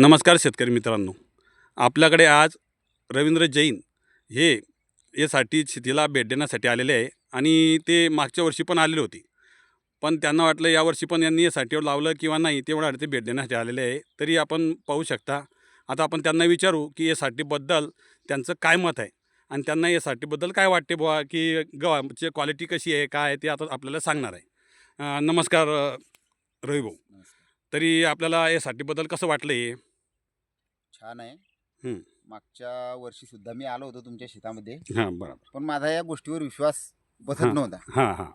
नमस्कार शेतकरी मित्रांनो. आपल्याकडे आज रवींद्र जैन हे यासाठी शेतीला भेट देण्यासाठी आलेले आहे आणि ते मागच्या वर्षी पण आलेले होते. पण त्यांना वाटलं यावर्षी पण यांनी यासाठी लावलं किंवा नाही तेवढ्या ते भेट देण्यासाठी आलेले आहे. तरी आपण पाहू शकता. आता आपण त्यांना विचारू की यासाठीबद्दल त्यांचं काय मत आहे? आणि त्यांना यासाठीबद्दल काय वाटते बुवा की गव्हाची क्वालिटी कशी आहे काय आहे ते आता आपल्याला सांगणार आहे. नमस्कार रवी भाऊ. तरी आपल्याला यासाठीबद्दल कसं वाटलं हे? छान आहे. हं. मागच्या वर्षी सुद्धा मी आलो होतो तुमच्या शेतामध्ये. हां बरोबर. पण माझा या गोष्टीवर विश्वास बसत हां. नव्हता. हां हां.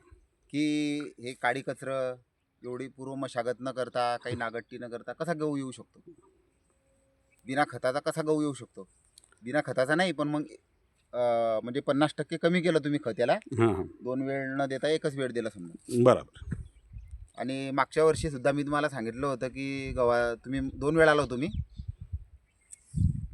की हे काडी कचरं एवढी पूर्व मशागत न करता काही नागट्टी न करता कसा गहू येऊ शकतो? बिना खताचा कसा गहू येऊ शकतो? बिना खताचा नाही पण मग अं, म्हणजे पन्नास टक्के कमी केलं तुम्ही खत याला. हां हां. दोन वेळ न देता एकच वेळ दिला समजा. बरोबर. आणि मागच्या वर्षी सुद्धा मी तुम्हाला सांगितलं होतं की गव्हा तुम्ही दोन वेळा आलो होतो मी.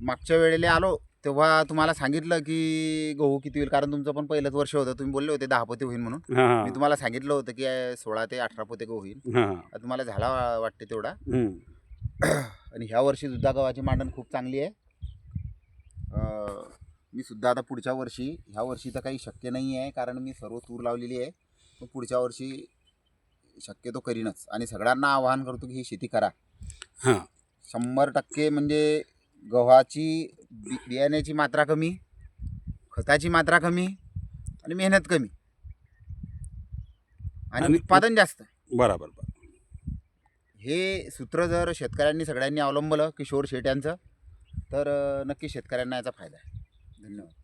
मागच्या वेळेला आलो तेव्हा तुम्हाला सांगितलं की गहू किती होईल? कारण तुमचं पण पहिलंच वर्ष होतं. तुम्ही बोलले होते दहा पोते होईल म्हणून. हां. मी तुम्हाला सांगितलं होतं की अं, सोळा ते अठरा पोते गहू होईल. हां. आता तुम्हाला झाला वाटते तेवढा. आणि ह्या वर्षी सुद्धा गव्हाची मांडण खूप चांगली आहे. अं, मी सुद्धा आता पुढच्या वर्षी ह्या वर्षी तर काही शक्य नाही आहे कारण मी सर्व तूर लावलेली आहे. पण पुढच्या वर्षी शक्यतो करीनच. आणि सगळ्यांना आवाहन करतो की ही शेती करा. हां. शंभर टक्के म्हणजे गव्हाची बि बियाण्याची मात्रा कमी खताची मात्रा कमी आणि मेहनत कमी. आणि आणि- उत्पादन जास्त. बरोबर बरोबर. हे सूत्र जर शेतकऱ्यांनी सगळ्यांनी अवलंबलं किशोर शेट्यांचं तर अं, नक्की शेतकऱ्यांना याचा फायदा आहे. धन्यवाद.